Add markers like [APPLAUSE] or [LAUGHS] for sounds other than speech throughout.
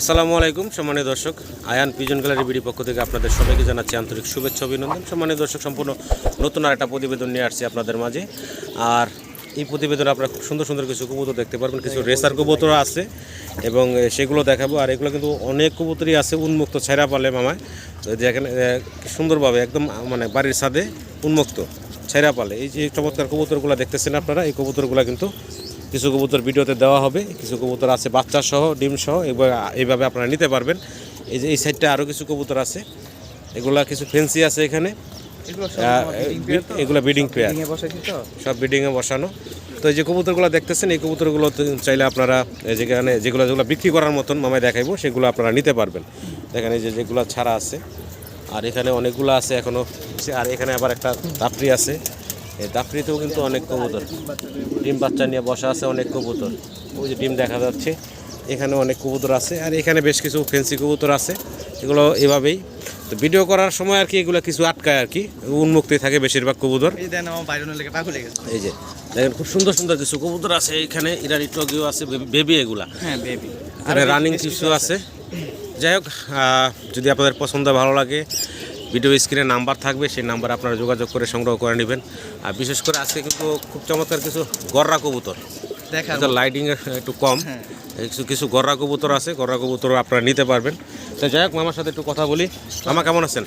আসসালামু আলাইকুম, সম্মানীয় দর্শক। আয়ান পিজন গ্যালারি বিডি পক্ষ থেকে আপনাদের সবাইকে জানাচ্ছি আন্তরিক শুভেচ্ছা, অভিনন্দন। সম্মানীয় দর্শক, সম্পূর্ণ নতুন আর একটা প্রতিবেদন নিয়ে আসছি আপনাদের মাঝে। আর এই প্রতিবেদনে আপনারা খুব সুন্দর সুন্দর কিছু কবুতর দেখতে পারবেন, কিছু রেসার কবুতর আছে এবং সেগুলো দেখাবো। আর এগুলো কিন্তু অনেক কবুতরই আছে উন্মুক্ত, ছেঁড়া পালে মামায়। যেখানে সুন্দরভাবে একদম মানে বাড়ির ছাদে উন্মুক্ত, ছেঁড়া পালে। এই যে চমৎকার কবুতরগুলো দেখতেছেন আপনারা, এই কবুতরগুলো কিন্তু কিছু কবুতর ভিডিওতে দেওয়া হবে কিছু কবুতর আছে বাচ্চা সহ ডিম সহ এইভাবে আপনারা নিতে পারবেন। এই যে এই সাইডটা আরও কিছু কবুতর আছে এগুলা কিছু ফেন্সি আছে এখানে। এগুলো ব্রিডিং পেয়ার সব ব্রিডিংয়ে বসানো। তো এই যে কবুতরগুলো দেখতেছেন এই কবুতরগুলো চাইলে আপনারা যেখানে যেগুলো যেগুলো বিক্রি করার মতন মামায় দেখাইবো সেগুলো আপনারা নিতে পারবেন। দেখেন এই যে যেগুলো ছাড়া আছে। আর এখানে অনেকগুলো আছে এখনও আর এখানে আবার একটা দাপড়ি আছে। এই দাপড়িতেও কিন্তু অনেক কবুতর। ডিম বাচ্চা নিয়ে বসা আছে অনেক কবুতর। ওই যে ডিম দেখা যাচ্ছে এখানে অনেক কবুতর আছে আর এখানে বেশ কিছু ফেন্সি কবুতর আছে এগুলো এভাবেই। তো ভিডিও করার সময় আর কি এগুলো কিছু আটকায় আর কি উন্মুক্তই থাকে বেশিরভাগ কবুতর। এই যে দেখেন খুব সুন্দর সুন্দর কিছু কবুতর আছে এখানে ইরানি টগিও আছে বেবি এগুলা। হ্যাঁ বেবি। আর রানিং কিছু আছে। যাই হোক যদি আপনাদের পছন্দ ভালো লাগে ভিডিও স্ক্রিনে নাম্বার থাকবে সেই নাম্বার আপনারা যোগাযোগ করে সংগ্রহ করে নেবেন। আর বিশেষ করে আজকে কিন্তু খুব চমৎকার কিছু গররা কবুতর। দেখা লাইটিং একটু কম। হ্যাঁ। কিছু কিছু গররা কবুতর আছে গররা কবুতর আপনারা নিতে পারবেন। তো যাই হোক মামার সাথে একটু কথা বলি। মামা কেমন আছেন?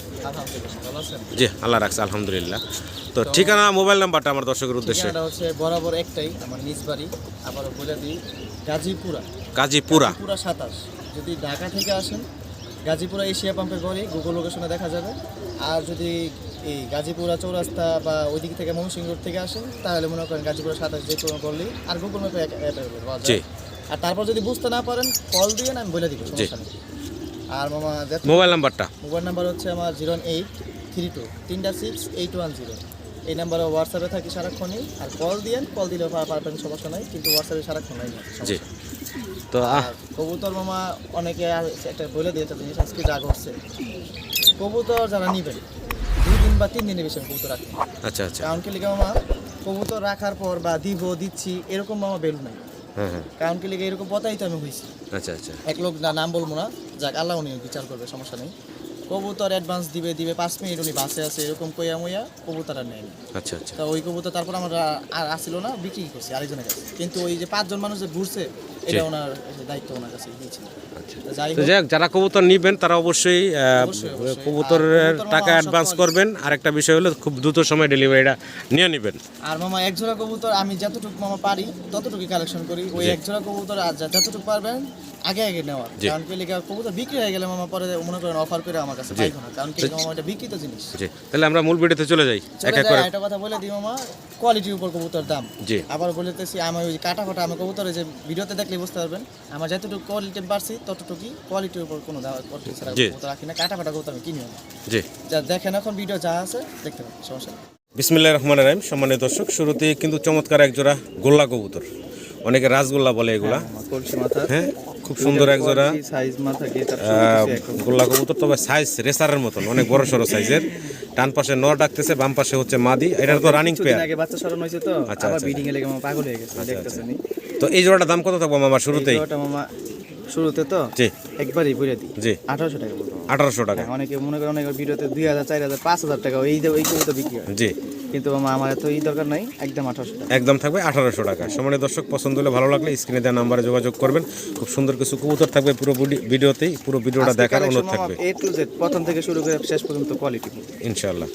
জি আল্লাহ রাখছে আলহামদুলিল্লাহ। তো ঠিকানা মোবাইল নাম্বারটা আমার দর্শকের উদ্দেশ্যে। হচ্ছে বরাবর একটাই আমার নিজ বাড়ি। আবার বলে দিই গাজীপুরা। গাজীপুরা সাতাশ। যদি ঢাকা থেকে আসেন গাজীপুরা এশিয়া পাম্পের গড়ে গুগল লোকেশনে দেখা যাবে। আর যদি এই গাজীপুরা চৌরাস্তা বা ওইদিক থেকে ময়মনসিংহ রোড থেকে আসেন তাহলে মনে করেন গাজীপুরা সাতাশ যে কোনো করলেই আর গুগল ম্যাপে পাওয়া যায় আর তারপর যদি বুঝতে না পারেন কল দিয়ে আমি বলে দিব সমস্যা নেই। আর মামা মোবাইল নাম্বারটা? মোবাইল নাম্বার হচ্ছে আমার জিরো এইট থ্রি টু তিনটা সিক্স এইট ওয়ান জিরো। এই নাম্বারে হোয়াটসঅ্যাপে থাকি সারাক্ষণই আর কল দিয়েন কল দিলেও পারবেন সমস্যা নাই কিন্তু হোয়াটসঅ্যাপে সারাক্ষণ নাই জি। তো কবুতর মামা অনেকে একটা বলে দিয়ে একটা জিনিস আজকে যা করছে কবুতর যারা নিবেন দুই দিন বা তিন দিনের বেশি কবুতর রাখি। আচ্ছা আচ্ছা। কারণ কি লিখে মামা কবুতর রাখার পর বা দিব দিচ্ছি এরকম মামা বেলু নাই। হ্যাঁ হ্যাঁ। কারণ কি লিখে এরকম পতাই তো আমি হয়েছি আচ্ছা আচ্ছা। এক লোক না নাম বলব না যাক আল্লাহ উনি বিচার করবে সমস্যা নেই। কবুতর অ্যাডভান্স দিবে দিবে পাঁচ মিনিট উনি বাসে আছে এরকম কইয়া মইয়া কবুতর আর নেয়নি আচ্ছা আচ্ছা। তা ওই কবুতর তারপর আমরা আর আসছিল না বিক্রি করছি আরেকজনের কাছে। কিন্তু ওই যে পাঁচজন মানুষ যে ঘুরছে এটা ওনার দায়িত্ব ওনার কাছে দিয়েছিল আচ্ছা। তা যাই তো যাই হোক যারা কবুতর নিবেন তারা অবশ্যই। কবুতরের টাকা অ্যাডভান্স করবেন। আর একটা বিষয় হলো খুব দ্রুত সময় ডেলিভারিটা নিয়ে নেবেন। আর মামা এক জোড়া কবুতর আমি যতটুকু মামা পারি ততটুকু কালেকশন করি। ওই। এক জোড়া কবুতর আর যতটুকু পারবেন আগে আগে নেওয়ার। কারণ কি কবুতর বিক্রি হয়ে গেলে মামা পরে মনে করেন অফার করে আমার কাছে পাইবো না। কারণ কি মামা এটা বিক্রিত জিনিস। জি। তাহলে আমরা মূল ভিডিওতে চলে যাই। এক এক করে। একটা কথা বলে দিই মামা কোয়ালিটির উপর কবুতর দাম। জি। আবার বলতেছি আমি ওই কাটা ফাটা আমি কবুতরে যে ভিডিওতে দেখলে বুঝতে পারবেন। আমার যতটুকু কোয়ালিটি বাড়ছে ততটুকুই কোয়ালিটির উপর কোনো quality ছাড়া রাখি না। কাটা ফাটা করতে আমি কিনিও না। জি। যা দেখেন এখন ভিডিও যা আছে দেখতে পাবেন সমস্যা বিসমিল্লা রহমান রাহিম সম্মানিত দর্শক শুরুতে কিন্তু চমৎকার এক জোড়া গোল্লা কবুতর। অনেকে রাজগোল্লা বলে এগুলা। হ্যাঁ। খুব সুন্দর এক জোড়া। গোল্লা কবুতর তবে সাইজ রেসারের মতন অনেক বড় সড়ো সাইজের ডান পাশে নর ডাকতেছে বাম পাশে হচ্ছে মাদি। এটা তো রানিং পেয়ার আগে বাচ্চা সরানো হয়েছে তো আচ্ছা, আচ্ছা। ব্রিডিং এ লেগে মামা পাগল হয়ে গেছে দেখতেছেন তো এই জোড়াটার দাম কত থাকব আমার শুরুতেই? মামা শুরুতে তো জি। একবারই বলে দিই। জি। আঠারোশো টাকা বলব আঠারোশো টাকা। হ্যাঁ, অনেকে মনে করেন অনেক ভিডিওতে দুই হাজার চার হাজার পাঁচ হাজার টাকা এই এই কবুতর বিক্রি হয়। জি। কিন্তু আমার এত এই দরকার নাই একদম আঠারোশো টাকা। একদম থাকবে আঠারোশো টাকা। সমানে দর্শক পছন্দ হলে ভালো লাগলে স্ক্রিনে দেওয়া নাম্বারে যোগাযোগ করবেন। খুব সুন্দর কিছু কবুতর থাকবে পুরো ভিডিওতেই পুরো ভিডিওটা দেখার অনুরোধ থাকবে। এ টু জেড প্রথম থেকে শুরু করে শেষ পর্যন্ত কোয়ালিটি ইনশাআল্লাহ।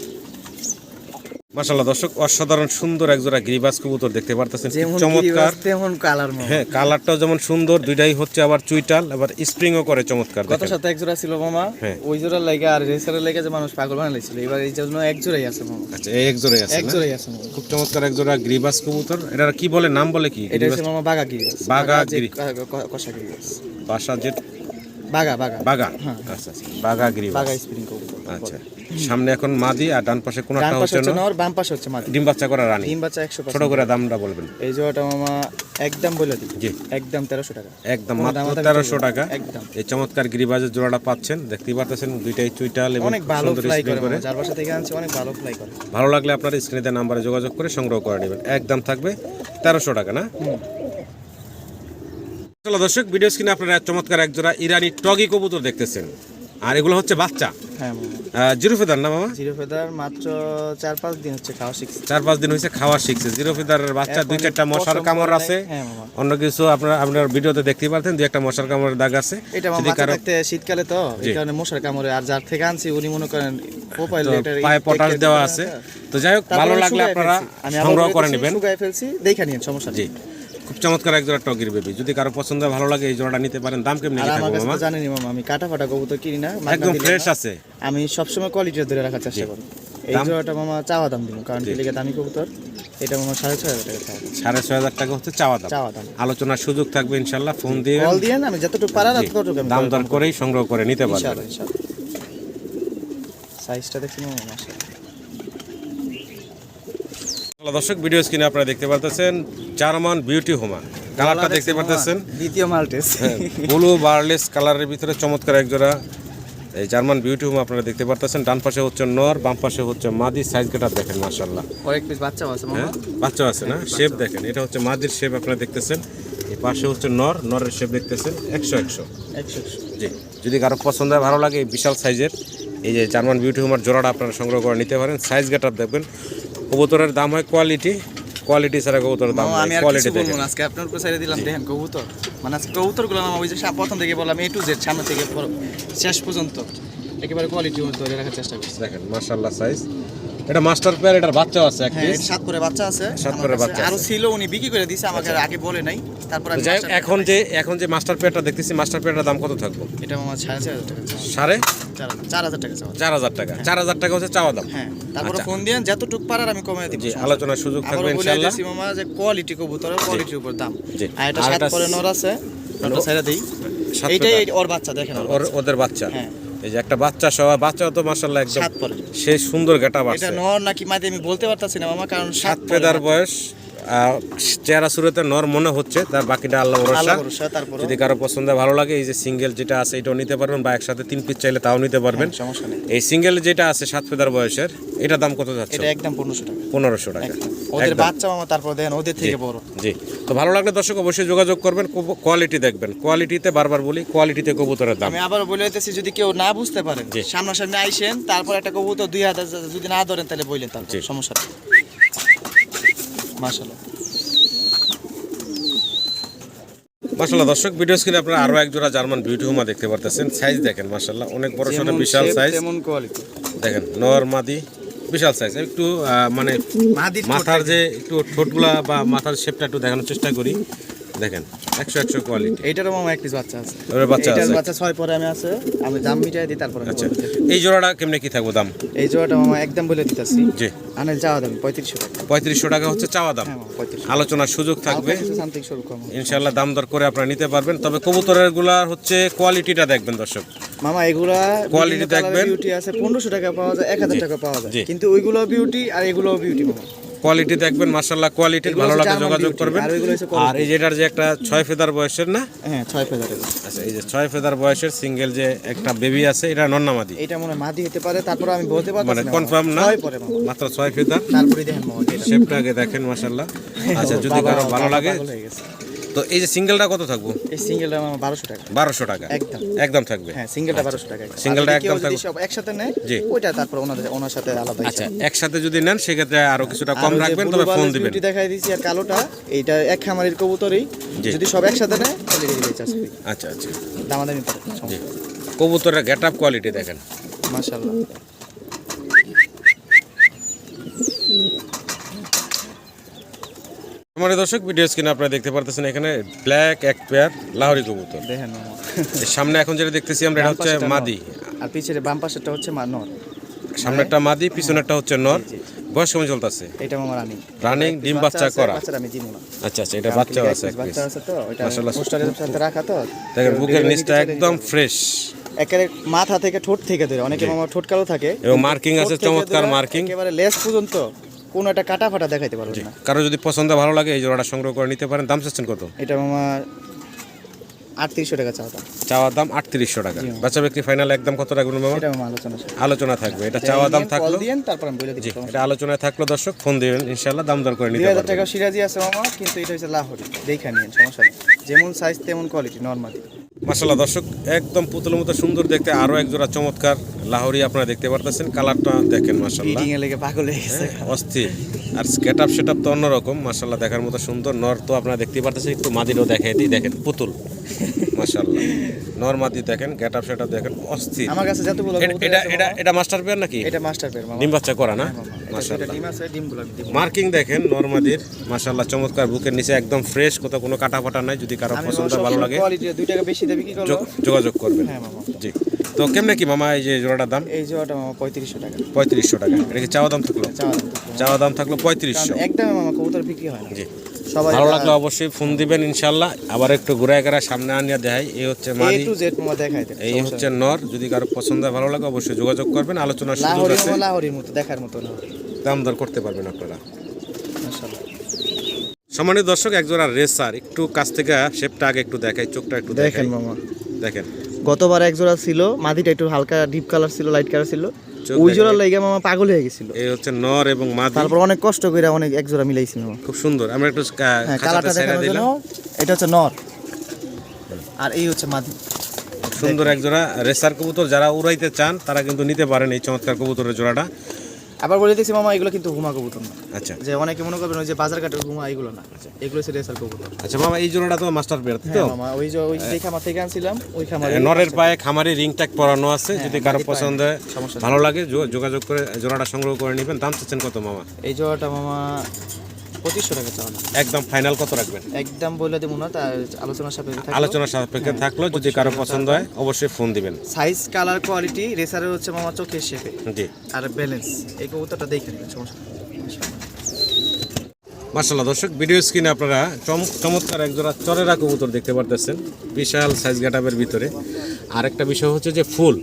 মাশাল্লাহ দর্শক অসাধারণ সুন্দর একজোড়া গিরিবাজ কবুতর দেখতে পারতেছেন যেমন চমৎকার তেমন কালার হ্যাঁ কালারটাও যেমন সুন্দর দুইটাই হচ্ছে আবার চুইটাল আবার স্প্রিংও করে চমৎকার গত। সপ্তাহে এক জোড়া ছিল মামা হ্যাঁ। ওই জোড়ার লাগে আর রেসারের লাগে যে মানুষ পাগল বানাইছিল এবার এই জন্য এক জোড়াই আছে মামা আচ্ছা এই এক জোড়াই আছে এক না? আছে খুব চমৎকার এক জোড়া গিরিবাজ কবুতর এটা কি বলে নাম বলে কি এটা হচ্ছে মামা বাগা গিরি বাঘা গিরি। কষা গিরি বাসা জেট বাগা বাগা। বাগা? হ্যাঁ। আচ্ছা আচ্ছা। বাগা গিরিবাজ বাগা স্প্রিং আচ্ছা। সামনে এখন মাদি আর ডান পাশে কোনটা ডান হচ্ছে হচ্ছে না নর বাম পাশে হচ্ছে মাদি। ডিম বাচ্চা করা রানী। ডিম বাচ্চা ছোট করে দামটা বলবেন। এই জোড়াটা মামা একদম বলে দিই। জি। একদম টাকা। একদম মাত্র। টাকা। একদম। এই চমৎকার গিরিবাজের জোড়াটা পাচ্ছেন। দেখতেই পারতেছেন দুইটাই চুইটাল এবং অনেক ভালো ফ্লাই করে করে। যার বাসা থেকে আনছে অনেক ভালো ফ্লাই করে। ভালো লাগলে আপনার স্ক্রিনে নাম্বারে যোগাযোগ করে সংগ্রহ করে নেবেন। একদম থাকবে তেরোশো টাকা না? চলো দর্শক ভিডিও স্ক্রিনে আপনারা চমৎকার এক জোড়া ইরানি টগি কবুতর দেখতেছেন। আর এগুলো হচ্ছে বাচ্চা। হ্যাঁ জিরো ফেদার না মামা? জিরো ফেদার মাত্র চার পাঁচ দিন হচ্ছে খাওয়া শিখছি চার পাঁচ দিন হয়েছে খাওয়া শিখছে জিরো ফেদারের বাচ্চা দুই চারটা মশার কামড় আছে। হ্যাঁ অন্য কিছু আপনার আপনার ভিডিওতে দেখতেই পারতেন দুই একটা মশার কামড়ের দাগ আছে। এটা বাচ্চা থাকতে শীতকালে তো এই কারণে মশার কামড়ে আর যার থেকে আনছি উনি মনে করেন প্রোফাইল তো পায়ে পটাশ দেওয়া আছে। তো যাই হোক ভালো লাগলে আপনারা সংগ্রহ করে নেবেন। শুকাই ফেলছি দেখে নিন সমস্যা জি। নেই খুব চমৎকার এক জোড়া টগির বেবি যদি কারও পছন্দ হয়, ভালো লাগে এই জোড়াটা নিতে পারেন। দাম কেমনি আর আমার কাছে মামা মামা আমি কাটা ফাটা কবুতর কিনি না একদম ফ্রেশ আছে। আমি সবসময় কোয়ালিটি ধরে রাখার চেষ্টা করি এই জোড়াটা মামা চাওয়া দাম দিব কারণ লেগে দামি কবুতর এটা মামা সাড়ে ছয় হাজার টাকা। সাড়ে ছয় হাজার টাকা হচ্ছে চাওয়া দাম। চাওয়া দাম। আলোচনার সুযোগ থাকবে ইনশাল্লাহ ফোন দিয়ে কল দিয়ে আমি যতটুকু পারার ততটুকু দাম দর করেই সংগ্রহ করে নিতে। পারবেন। সাইজটা দেখছি মামা দর্শক ভিডিও স্ক্রিনে আপনারা দেখতে পারতেছেন জার্মান বিউটি হোমা কালারটা দেখতে পারতেছেন? দ্বিতীয় মাল্টেস। ব্লু বার্লেস কালারের ভিতরে চমৎকার এক জোড়া এই জার্মান বিউটি হোম আপনারা দেখতে পারতেছেন। ডান পাশে হচ্ছে নর বাম পাশে হচ্ছে মাদি সাইজ গেটার দেখেন মাশাল্লাহ কয়েক পিস বাচ্চাও আছে মামা। হ্যাঁ বাচ্চা আছে না? শেপ দেখেন এটা হচ্ছে মাদির শেপ আপনারা দেখতেছেন। এই পাশে হচ্ছে নর নরের শেপ দেখতেছেন একশো একশো। জি যদি কারও পছন্দ হয় ভালো লাগে বিশাল সাইজের এই যে জার্মান বিউটি হোমার জোড়াটা আপনারা সংগ্রহ করে নিতে পারেন। সাইজ গেটার দেখবেন কবুতরের দাম হয় কোয়ালিটি কোয়ালিটি ছাড়া কবুতরের দাম আমি আর কিছু বলব না। আজকে আপনার উপর ছেড়ে দিলাম দেখেন কবুতর। মানে আজকে কবুতরগুলো আমি ওই যে প্রথম থেকে বললাম এ টু জেড সামনে থেকে শেষ পর্যন্ত। একেবারে কোয়ালিটি ধরে রাখার চেষ্টা করছি। দেখেন মাশাআল্লাহ সাইজ এটা মাস্টার পেয়ার এটার বাচ্চা আছে এক পিস হ্যাঁ, সাত করে বাচ্চা আছে সাত করে বাচ্চা আর ছিল উনি বিক্রি করে দিয়েছে আমাকে আচ্ছা। আগে বলে নাই। তারপর এখন যে এখন যে মাস্টার পেয়ারটা দেখতেছি মাস্টার পেয়ারটার দাম কত থাকবে? এটা আমার 6500 টাকা। চার হাজার- টাকা চাওয়া চার হাজার টাকা। চার হাজার টাকা হচ্ছে চাওয়া দাম। হ্যাঁ তারপরে। ফোন দিয়ে যতটুক পারার আমি কমিয়ে দিব আলোচনার সুযোগ থাকবে বলে মামা যে কোয়ালিটি কবুতর কোয়ালিটির উপর দাম। আর এটা সাত এটা নর আছে। ওটা ছেড়ে দেই। এইটাই ওর বাচ্চা দেখেন ওর ওর বাচ্চা। ওদের বাচ্চা। হ্যাঁ। এই যে একটা বাচ্চা সহ বাচ্চাও তো মাশাল্লাহ একদম সেই সুন্দর গেটা এটা বাচ্চা নর নাকি মাদি আমি বলতে পারতাছি না মামা কারণ সাত পেদার বয়স। চেহারা শুরুতে নর মনে হচ্ছে তার বাকিটা আল্লাহ ভরসা। যদি কারও পছন্দ ভালো লাগে এই যে সিঙ্গেল যেটা আছে এটাও নিতে পারবেন বা একসাথে তিন পিস চাইলে তাও নিতে পারবেন। সমস্যা নেই। এই সিঙ্গেল যেটা আছে সাত পেদার বয়সের এটা দাম কত যাচ্ছে? এটা একদম পনেরোশো টাকা। পনেরোশো টাকা। ওদের বাচ্চা মামা তারপর দেখেন ওদের থেকে বড়। জি। তো ভালো লাগলে দর্শক অবশ্যই যোগাযোগ করবেন কোয়ালিটি দেখবেন। কোয়ালিটিতে বারবার বলি কোয়ালিটিতে কবুতরের দাম। আমি আবার বলে দিতেছি যদি কেউ না বুঝতে পারেন। সামনাসামনি আইসেন তারপর একটা কবুতর দুই হাজার যদি না ধরেন তাহলে বললেন জি। সমস্যা মাশাল্লাহ মাসাল্লাহ দর্শক ভিডিও স্ক্রিনে আপনারা আরও এক জোড়া জার্মান বিউটি হুমা দেখতে পারতেছেন। সাইজ দেখেন মাসাল্লাহ অনেক বড় সড়ো বিশাল সাইজ দেখেন নর মাদি বিশাল সাইজ একটু মানে মাথার যে একটু ঠোঁটগুলা বা মাথার শেপটা একটু দেখানোর চেষ্টা করি। দেখেন একশো একশো কোয়ালিটি এইটারও মামা এক পিস বাচ্চা আছে। ওর বাচ্চা আছে। বাচ্চা ছয় পরে আমি আছে আমি দাম মিটাই দিই তারপরে আচ্ছা এই জোড়াটা কেমনে কি থাকব দাম? এই জোড়াটা মামা একদম বলে দিতেছি। জি। আনে যাওয়া দাম পঁয়ত্রিশশো টাকা। পঁয়ত্রিশশো টাকা হচ্ছে চাওয়া দাম। হ্যাঁ আলোচনার সুযোগ থাকবে। ইনশাল্লাহ দাম দর করে আপনারা নিতে পারবেন। তবে কবুতরেরগুলার হচ্ছে কোয়ালিটিটা দেখবেন দর্শক। মামা এগুলা Quality দেখবেন। বিউটি আছে পনেরোশো টাকা পাওয়া যায় এক হাজার। টাকা পাওয়া যায়। কিন্তু ওইগুলো বিউটি আর এগুলো বিউটি মামা। কোয়ালিটি দেখবেন মার্শাল্লাহ কোয়ালিটির ভালো লাগে যোগাযোগ করবেন। আর এই যেটার যে একটা ছয় ফেদার বয়সের না? হ্যাঁ ছয় ফেদার আচ্ছা এই যে ছয় ফেদার বয়সের সিঙ্গেল যে একটা বেবি আছে এটা নন্না মাদি। এটা মনে মাদি হতে পারে তারপর আমি বলতে পারব মানে কনফার্ম না মাত্র ছয় ফেদার। তারপরে দেখেন। শেপটা আগে দেখেন মার্শাল্লাহ আচ্ছা যদি কারও ভালো লাগে হয়ে। তো এই যে সিঙ্গেলটা কত থাকব? এই সিঙ্গেলটা আমার বারোশো টাকা। বারোশো টাকা। একদম। একদম থাকবে? হ্যাঁ সিঙ্গেলটা বারোশো টাকা সিঙ্গেলটা একদম থাকবে। সব একসাথে নেয় জি। ওইটা তারপর ওনাদের ওনার সাথে আলাদা আচ্ছা একসাথে যদি নেন সেক্ষেত্রে আরও কিছুটা কম রাখবেন তবে ফোন দিবেন। দেখাই দিয়েছি আর কালোটা এইটা এক খামারের কবুতরই। যদি সব একসাথে নেয় তাহলে ফ্রি আচ্ছা আচ্ছা। দামাদামি কবুতরের গেট আপ কোয়ালিটি দেখেন। মাশাআল্লাহ। আমার দর্শক ভিডিও স্ক্রিনে আপনারা দেখতে পারতেছেন এখানে ব্ল্যাক এক পেয়ার লাহোরি কবুতর। দেখেন সামনে এখন যেটা দেখতেছি আমরা এটা হচ্ছে। মাদি। আর পিছের বাম পাশেরটা হচ্ছে নর। সামনেরটা মাদি পিছনেরটা হচ্ছে নর। বয়স কেমন চলতেছে? এটা মামা রানি রানিং ডিম বাচ্চা করা। বাচ্চা আমি দিব না। আচ্ছা আচ্ছা এটা বাচ্চাও আছে বাচ্চা আছে তো এটা মাশাআল্লাহ। সাথে রাখা তো। দেখেন বুকের নিচটা একদম ফ্রেশ। একেবারে মাথা থেকে ঠোঁট থেকে ধরে অনেকে মামা ঠোঁট কালো থাকে এবং মার্কিং আছে চমৎকার মার্কিং একেবারে লেস পর্যন্ত। কোনো একটা কাটা ফাটা দেখাইতে পারবেন না। কারও যদি পছন্দ ভালো লাগে এই জোড়াটা সংগ্রহ করে নিতে পারেন। দাম চাচ্ছেন কত? এটা মামা আটত্রিশশো টাকা চাওয়া দাম। চাওয়া দাম আটত্রিশশো টাকা। বাচ্চা ব্যক্তি ফাইনাল একদম কত মামা আলোচনা আলোচনা থাকবে। এটা চাওয়া দাম থাকল দিয়েন তারপর আমি বলে দিচ্ছি এটা আলোচনায় থাকল দর্শক ফোন দিবেন ইনশাল্লাহ দাম দর করে নিতে হাজার পারবেন। টাকা সিরাজি আছে মামা কিন্তু এটা হচ্ছে লাহোরি। দেখা নিয়েন সমস্যা নেই। যেমন সাইজ তেমন কোয়ালিটি নর্মালি মাসাল্লাহ দর্শক একদম পুতুলের মতো সুন্দর দেখতে আরও এক জোড়া চমৎকার লাহোরি আপনারা দেখতে পারতেছেন কালারটা দেখেন মাসাল্লাহ লেগে পাগল হয়ে গেছে। অস্থির। আর স্কেট আপ সেট আপ তো অন্যরকম মাসাল্লাহ দেখার মতো সুন্দর নর তো আপনারা দেখতে পারতেছেন একটু মাদিরও দেখাই দিই দেখেন পুতুল। মাসাল্লাহ নর দেখেন গেট আপ সেট দেখেন অস্থির। আমার কাছে যতগুলো এটা- এটা এটা মাস্টার পেয়ার নাকি? এটা মাস্টার পেয়ার ডিম বাচ্চা করা না? এটা ডিম আছে ডিমগুলো মার্কিং দেখেন নর্মাদির। মাসাল্লাহ চমৎকার বুকের নিচে একদম ফ্রেশ কোথাও কোনো কাটা ফাটা নাই যদি কারও পছন্দ ভালো লাগে। কোয়ালিটি দুই টাকা বেশি দেবে কি যোগাযোগ করবেন। হ্যাঁ মামা। জি। তো কেমনে কি মামা এই যে জোড়াটার দাম? এই জোড়াটা মামা পঁয়ত্রিশশো টাকা। পঁয়ত্রিশশো টাকা। এটা কি চাওয়া দাম থাকল? চাওয়া দাম থাকল। পঁয়ত্রিশশো। মামা কবুতর বিক্রি হয় জি। সবাই ভালো লাগলে অবশ্যই ফোন দিবেন ইনশাল্লাহ আবার একটু ঘুরায় ঘুরায় সামনে আনিয়া দেয় এই হচ্ছে মাদি টু জেড মামা দেখাই এই হচ্ছে নর। যদি কারও পছন্দ হয় ভালো লাগে অবশ্যই যোগাযোগ করবেন। আলোচনার সুযোগ আছে। লাহোরির মতো দেখার মতো না। দাম দর করতে পারবেন আপনারা। মাশাআল্লাহ। সম্মানিত দর্শক একজোড়া রেসার। একটু কাছ থেকে শেপটা আগে একটু দেখাই চোখটা একটু দেখেন মামা। দেখেন। গতবার একজোড়া ছিল মাদিটা একটু হালকা ডিপ কালার ছিল লাইট কালার ছিল। ওই দেখা। জোড়া মামা পাগল হয়ে গেছিল। এই হচ্ছে নর এবং মাদি। তারপর অনেক কষ্ট করে অনেক এক জোড়া মিলাইছিলাম খুব সুন্দর। আমরা একটু হ্যাঁ খাঁচাতে কালারটা দেখানোর জন্য এটা হচ্ছে নর। আর এই হচ্ছে মাদি। সুন্দর এক জোড়া। রেসার কবুতর যারা উড়াইতে চান তারা কিন্তু নিতে পারেন এই চমৎকার কবুতরের জোড়াটা। আবার বলে দিচ্ছি মামা এগুলো কিন্তু হুমা কবুতর না। আচ্ছা। যে অনেকে মনে করবেন ওই যে বাজার ঘাটের হুমা এগুলো না। এগুলো হচ্ছে রেসার কবুতর। আচ্ছা মামা এই জোড়াটা তো মাস্টার পেয়ার তো? হ্যাঁ মামা ওই যে ওই যে খামার থেকে আনছিলাম ওই খামারে নরের পায়ে খামারে রিং ট্যাগ পরানো আছে যদি কারও পছন্দ হয় ভালো লাগে যোগাযোগ করে জোড়াটা সংগ্রহ করে নেবেন। দাম চাচ্ছেন কত মামা? এই জোড়াটা মামা পঁচিশশো টাকা একদম ফাইনাল কত রাখবেন? একদম বলে দেবো না তার আলোচনার সাপেক্ষে থাকল। যদি কারও পছন্দ হয় অবশ্যই ফোন দিবেন। সাইজ কালার কোয়ালিটি রেসারের হচ্ছে মামা চোখের শেপে জি। আর ব্যালেন্স এই কবুতরটা দেখে নেবেন সমস্যা নেই। মার্শাল্লাহ দর্শক ভিডিও স্ক্রিনে আপনারা চম- চমৎকার একজোড়া চরেরা কবুতর দেখতে পারতেছেন বিশাল সাইজ গেটাপের ভিতরে। আর একটা বিষয় হচ্ছে যে ফুল।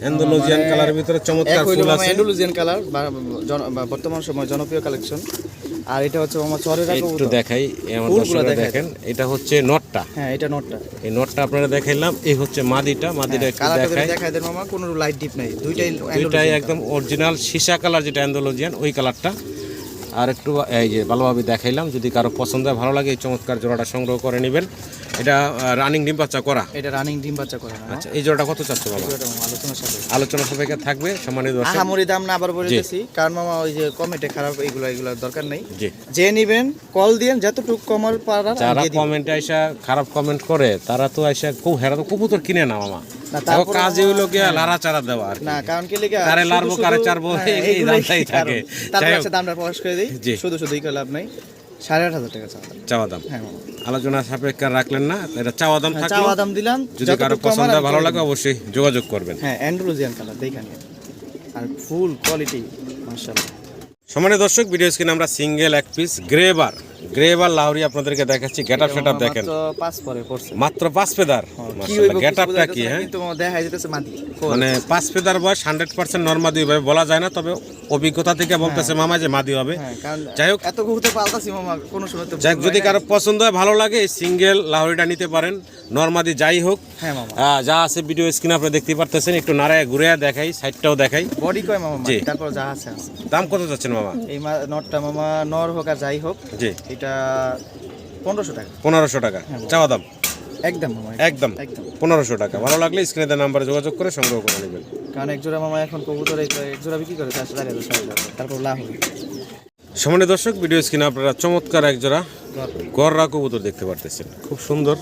অ্যান্ডোলজিয়ান মানে কালারের ভিতরে চমৎকার হইল ফুল মামা আছে। অ্যান্ডালুজিয়ান কালার বর্তমান সময় জনপ্রিয় কালেকশন আর এটা হচ্ছে আমার চরের একটু দেখাই আমার দর্শকরা দেখেন এটা হচ্ছে নটটা। হ্যাঁ এটা নটটা। এই নটটা আপনারা দেখাইলাম এই হচ্ছে মাদিটা মাদিটা একটু দেখাই। দেখাই দেন মামা কোনো লাইট ডিপ নাই দুইটাই দুইটাই একদম অরিজিনাল সীসা কালার যেটা অ্যান্ডোলজিয়ান ওই কালারটা। আর একটু এই যে ভালোভাবে দেখাইলাম যদি কারও পছন্দ হয় ভালো লাগে এই চমৎকার জোড়াটা সংগ্রহ করে নেবেন। এটা রানিং ডিম বাচ্চা করা? এটা রানিং ডিম বাচ্চা করে আচ্ছা এই জোড়াটা কত চাচ্ছে বাবা? আলোচনা সাপেক্ষে। থাকবে সম্মানিত দর্শক। আহামরি দাম না আবার বলে দিতেছি কারণ মামা ওই যে কমেন্টে খারাপ এগুলো এগুলো দরকার নেই। জি। যে নিবেন কল দিয়েন যতটুকু কমার পারার যারা কমেন্টে আইসা খারাপ কমেন্ট করে তারা তো আইসা খুব হেরা তো কবুতর কিনে না মামা। কাজে হইল কি লারা চারা দেওয়া আর না কারণ কি লিগা কারে লারবো, কারে চারবো, এই- এই দামটাই থাকে। তারপর যাই দামটা প্রকাশ করে দিই। শুধু শুধু করে লাভ নাই। সাড়ে আট হাজার টাকা চাওয়া দাম। চাওয়া দাম। মামা আলোচনা সাপেক্ষে রাখলেন না এটা চাওয়া দাম হ্যাঁ, চাওয়া দাম দিলাম যদি কারও পছন্দ ভালো লাগে অবশ্যই যোগাযোগ করবেন। হ্যাঁ কালার আর ফুল কোয়ালিটি মাশাআল্লাহ। সম্মানিত দর্শক ভিডিও স্ক্রিনে আমরা সিঙ্গেল এক পিস গ্রেবার গ্রেবার লাহরি আপনাদেরকে দেখাচ্ছি গেট আপ সেট দেখেন। মাত্র পাঁচ পরে পড়ছে। মাত্র পাঁচ পেদার? গেট আপটা কি হ্যাঁ? মাটি। মানে পাঁচ পেদার বয়স হান্ড্রেড পার্সেন্ট নর্মাদি হবে বলা যায় না তবে অভিজ্ঞতা থেকে বলতেছে মামা যে মাদি হবে। হ্যাঁ যাই হোক। এত কবুতর পাল্টাছি মামা কোনো সময় যাই হোক, যদি হয় কারও পছন্দ হয় ভালো লাগে সিঙ্গেল লাহরিটা নিতে পারেন। নর্মাদি যাই হোক। হ্যাঁ যা আছে ভিডিও স্ক্রিন আপনি দেখতে পারতেছেন। একটু নাড়ায় ঘুরে দেখাই সাইডটাও দেখাই। বডি কয় মামা? জি। তারপর যা আছে দাম কত যাচ্ছেন মামা? এই নটটা মামা নর হোক আর যাই হোক জি। এটা পনেরোশো টাকা। পনেরোশো টাকা। চাওয়া দাম? একদম একদম। পনেরোশো টাকা। ভালো লাগলে স্ক্রিনে নাম্বারে যোগাযোগ করে সংগ্রহ করে নেবেন। কারণ এক জোড়া মামা এখন কবুতর এক জোড়া বিক্রি করে চারশো তারপর লাভ সামান্য দর্শক ভিডিও স্ক্রিনে আপনারা চমৎকার এক জোড়া গররা কবুতর দেখতে পারতেছেন। খুব সুন্দর।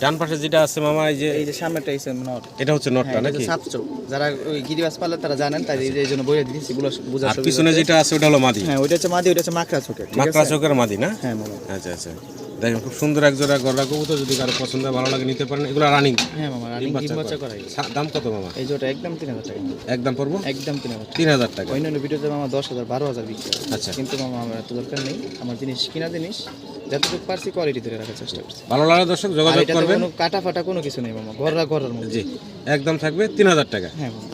ডান পাশে যেটা আছে মামা এই যে এই যে সামনেটা এই নট। এটা হচ্ছে নটটা নাকি? সাপচো যারা ওই গিরিবাস পালে তারা জানেন তাই এই- জন্য বলে দিচ্ছি এগুলো বোঝার আর পিছনে যেটা আছে ওটা হলো মাদি। হ্যাঁ ওইটা হচ্ছে মাদি ওইটা হচ্ছে মাকড়া চোখের মাকড়া চোখের মাদি না? হ্যাঁ মামা। আচ্ছা আচ্ছা। দেখেন খুব সুন্দর এক জোড়া গররা কবুতর যদি কারও পছন্দ ভালো লাগে নিতে পারেন। এগুলো রানিং হ্যাঁ মামা রানিং ডিম বাচ্চা করাই। দাম কত মামা? এই জোটা একদম তিন হাজার টাকা। একদম পড়ব? একদম তিন হাজার টাকা। অন্যান্য ভিডিওতে মামা দশ হাজার বারো হাজার বিক্রি আচ্ছা। কিন্তু মামা আমার এত দরকার নেই। আমার জিনিস কিনা জিনিস যতটুকু পারছি কোয়ালিটি ধরে রাখার চেষ্টা করছি। ভালো লাগে দর্শক যোগাযোগ করবেন কোনো কাটা ফাটা কোনো কিছু নেই মামা ঘররা ঘরের মধ্যে। জি একদম থাকবে তিন হাজার টাকা। হ্যাঁ মামা।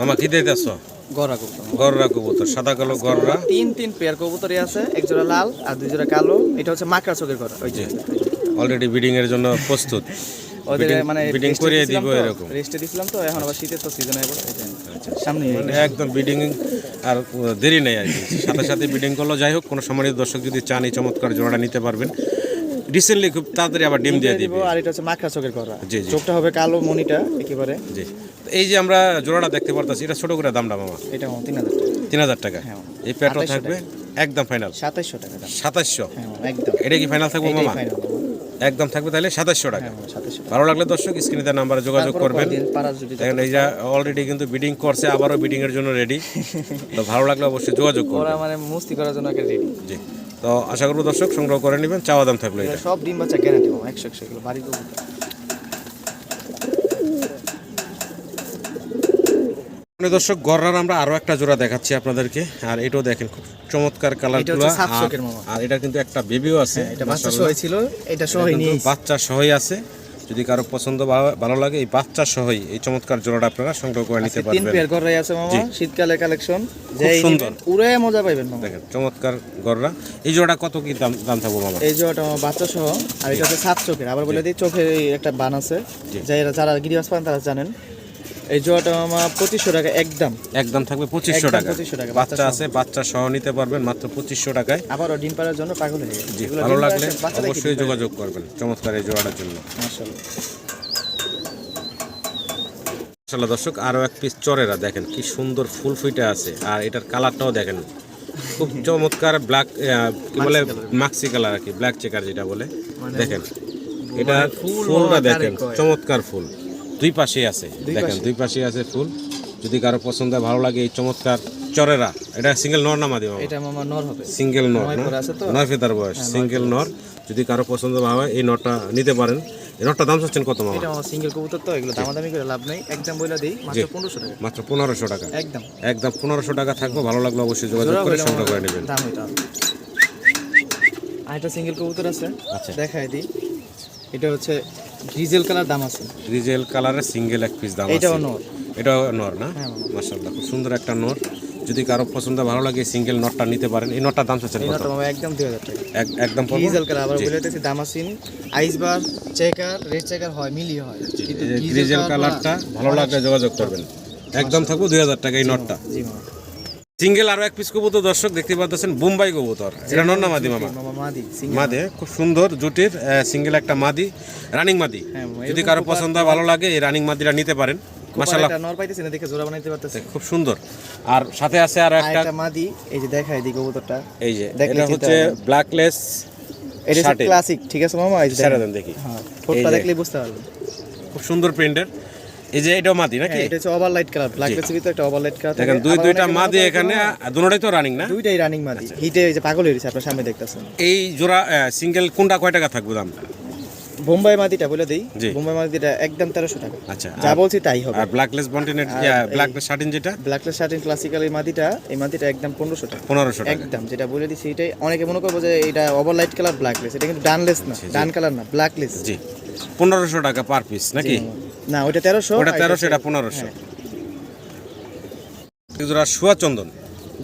মামা কি দিতে আসছো গড়া কবুতর। গররা কবুতর সাদা কালো গররা তিন তিন পেয়ার কবুতরই আছে এক জোড়া লাল আর দুই জোড়া কালো। এটা হচ্ছে মাকড়া চোখের গড়া ওই যে। অলরেডি ব্রিডিং এর জন্য প্রস্তুত। ওদের মানে দিব এরকম। রেস্টে দিছিলাম তো এখন আবার শীতের তো সিজন এবার সামনে মানে একদম আর দেরি নেই আর কি। সাথে সাথে করল যাই হোক কোনো সম্মানিত দর্শক যদি চান এই চমৎকার জোড়াটা নিতে পারবেন। রিসেন্টলি খুব তাড়াতাড়ি আবার ডিম দিয়ে দিব। আর এটা হচ্ছে চোখের জি। চোখটা হবে কালো মনিটা একেবারে। জি। এই যে আমরা জোড়াটা দেখতে পারতাছি এটা ছোট করে দামটা মামা এটা তিন হাজার টাকা। তিন হাজার টাকা। হ্যাঁ। এই প্যাটও থাকবে একদম ফাইনাল সাতাইশশো টাকা দাম। সাতাশশো হ্যাঁ একদম। এটা কি ফাইনাল থাকব মামা। একদম থাকবে তাহলে সাতাশশো টাকা। হ্যাঁ ভালো লাগলে দর্শক স্ক্রিনে তার নাম্বারে যোগাযোগ করবেন। দেখেন এই যা অলরেডি কিন্তু বিডিং করছে আবারও বিডিং এর জন্য রেডি তো ভালো লাগলে অবশ্যই যোগাযোগ করবেন। মানে মুস্তি করার জন্য রেডি জি। তো আশা করব দর্শক সংগ্রহ করে নেবেন চাওয়া দাম থাকলে সব ডিম বাচ্চা গ্যারান্টি একশো একশো বাড়ি মানে দর্শক গররার আমরা আরও একটা জোড়া দেখাচ্ছি আপনাদেরকে। আর এটাও দেখেন খুব চমৎকার কালার। আর এটা কিন্তু একটা বেবিও আছে এটা বাচ্চা। সহ ছিল এটা সহ এটা কিন্তু নিয়ে বাচ্চা সহই আছে। যদি কারও পছন্দ ভালো- লাগে এই বাচ্চা সহই এই চমৎকার জোড়াটা আপনারা সংগ্রহ করে নিতে তিন পারবেন। পেয়ার ঘর আছে মামা শীতকালে কালেকশন যে সুন্দর। মজা পাইবেন মামা। দেখেন চমৎকার গররা। এই জোড়াটা কত কি দাম দাম থাকব মামা? এই জোড়াটা আমার বাচ্চা সহ আর এটা হচ্ছে সাত চোখের। আবার বলে দিই চোখের একটা বান আছে। যারা গিরিবাস পান তারা জানেন। এই জোয়াটা আমার পঁচিশশো টাকা একদম। একদম থাকবে পঁচিশশো টাকা। 2500 টাকা, বাচ্চা আছে বাচ্চা সহ নিতে পারবেন মাত্র পঁচিশশো টাকায়। আবারও ডিম পাড়ার জন্য পাগল হয়ে গেছে। ভালো লাগলে অবশ্যই যোগাযোগ করবেন চমৎকার এই জোয়াটার জন্য। দর্শক আরও এক পিস চরেরা দেখেন কি সুন্দর ফুল ফুইটে আছে। আর এটার কালারটাও দেখেন খুব [LAUGHS] চমৎকার ব্ল্যাক কি বলে মাক্সি কালার আর কি ব্ল্যাক চেকার যেটা বলে। দেখেন এটা মানে ফুলটা দেখেন চমৎকার ফুল। দুই পাশেই আছে। দেখেন দুই পাশেই আছে ফুল। যদি কারও পছন্দ হয় ভালো লাগে এই চমৎকার চরেরা। এটা সিঙ্গেল নর না মাদি এটা মামা নর হবে। সিঙ্গেল নর নয়? হ্যাঁ, ফেতার বয়স সিঙ্গেল নর। যদি কারও পছন্দ ভালো হয় এই নটটা নিতে পারেন। এই নটটা দাম চাচ্ছেন কত মামা? এটা সিঙ্গেল কবুতর তো এগুলো দামাদামি করে লাভ নেই। একদম বইলা দিই মাত্র পনেরোশো টাকা। মাত্র পনেরোশো টাকা। একদম। একদম পনেরোশো টাকা থাকবে ভালো লাগলে অবশ্যই যোগাযোগ করে সংগ্রহ করে নেবেন। দাম এটা। আর একটা সিঙ্গেল কবুতর আছে আচ্ছা। দেখাই দিই। এটা হচ্ছে ডিজেল কালার দাম আছে। রিজেল কালারের সিঙ্গেল এক পিস দাম এটাও আছে। নর। এটাও নর না? হ্যাঁ, মাশাআল্লাহ খুব সুন্দর একটা নর। যদি কারও পছন্দ ভালো লাগে সিঙ্গেল নটটা নিতে পারেন। এই নটটার দাম চাচ্ছেন এই কত? একদম দুই হাজার টাকা। এক- একদম? ডিজেল কালার আবার। বলে দিতেছি দামাসিন আইসবার চেকার রেড চেকার হয় মিলিয়ে হয়। কিন্তু ডিজেল কালারটা ভালো লাগলে যোগাযোগ করবেন। একদম থাকব দুই হাজার টাকা এই নটটা জি। সিঙ্গেল আরও এক পিস কবুতর দর্শক দেখতে পাচ্ছেন বোম্বাই কবুতর। এটা নর না মাদি মামা? মাদি মাদে খুব সুন্দর জুটির সিঙ্গেল একটা মাদি রানিং মাদি। হ্যাঁ, যদি কারও পছন্দ হয় ভালো লাগে এই রানিং মাদিটা নিতে পারেন। মাশাআল্লাহ। নর পাইতেছি দেখে জোড়া বানাইতে পারতেছে। খুব সুন্দর। আর সাথে আছে আর একটা মাদি এই যে দেখাই দিই কবুতরটা। এই যে দেখলে এটা হচ্ছে। ব্ল্যাকলেস এটা ক্লাসিক ঠিক আছে মামা? এই দেখি। হ্যাঁ ঠোঁটটা এই বুঝতে পারবেন। খুব সুন্দর প্রিন্টের এই যে এটাও মাদি নাকি? হ্যাঁ এটা হচ্ছে ওভার লাইট কালার ব্ল্যাক লেসের ভিতরে একটা ওভার লাইট কালার দেখেন দুই দুইটা মাদি এখানে দুটোটাই তো রানিং না? দুইটাই রানিং মাদি। হিটে এই যে পাগল হয়ে গেছে আপনার সামনে দেখতেছেন। এই জোড়া সিঙ্গেল কোনটা কয় টাকা থাকবে দাম? বোম্বাই মাদিটা বলে দেই। বোম্বাই মাদিটা একদম তেরোশো টাকা। আচ্ছা যা বলছি তাই হবে। আর ব্ল্যাকলেস বন্টিনের ব্ল্যাকলেস শার্টিন যেটা? ব্ল্যাকলেস শার্টিন ক্লাসিক্যাল এই মাদিটা এই মাদিটা একদম পনেরোশো টাকা। পনেরোশো টাকা। একদম যেটা বলে দিচ্ছি এটাই। অনেকে মনে করব যে এটা ওভার লাইট কালার ব্ল্যাকলেস এটা কিন্তু ডানলেস না ডান কালার না ব্ল্যাকলেস জি। পনেরোশো টাকা পার পিস নাকি? না ওটা তেরোশো ওটা তেরোশো এটা পনেরোশো। একজোড়া শুয়া চন্দন।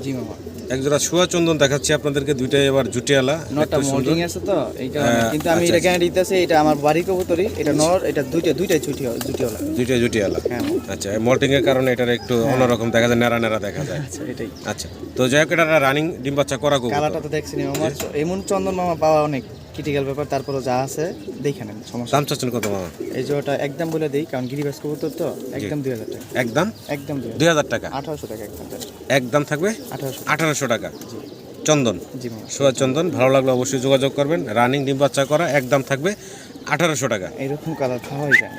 জি মামা। একজোড়া শুয়া চন্দন দেখাচ্ছি আপনাদেরকে দুইটাই এবার জুটিয়ালা সুন্দর। মোল্ডিং আছে তো এইটা হ্যাঁ, কিন্তু আমি আচ্ছা, এটা গ্যারান্টি দিতেছি এটা আমার বাড়ি কবুতরি এটা নর এটা দুইটা দুইটাই ছুটি জুটিওয়ালা। দুইটাই জুটিয়ালা হ্যাঁ। আচ্ছা মল্টিং এর কারণে এটার একটু অন্যরকম দেখা যায় নেড়া নেড়া দেখা যায়। আচ্ছা এটাই। আচ্ছা তো যাই হোক এটা রানিং ডিম বাচ্চা করা কবুতর। কালারটা তো দেখছি আমার এমন চন্দন মামা পাওয়া অনেক। ক্রিটিক্যাল ব্যাপার তারপরে যা আছে দেখে নেন সমস্যা দাম চাচ্ছেন কত মামা? এই জোড়াটা একদম বলে দিই কারণ গিরিবাস কবুতর তো একদম দুই হাজার টাকা। একদম? একদম দুই হাজার টাকা? আঠারোশো টাকা একদম একদম থাকবে? আঠারোশো আঠারোশো টাকা। চন্দন? সোয়া চন্দন ভালো লাগলে অবশ্যই যোগাযোগ করবেন। রানিং ডিম বাচ্চা করা একদম থাকবে আঠারোশো টাকা। এরকম কালার খাওয়াই যায়।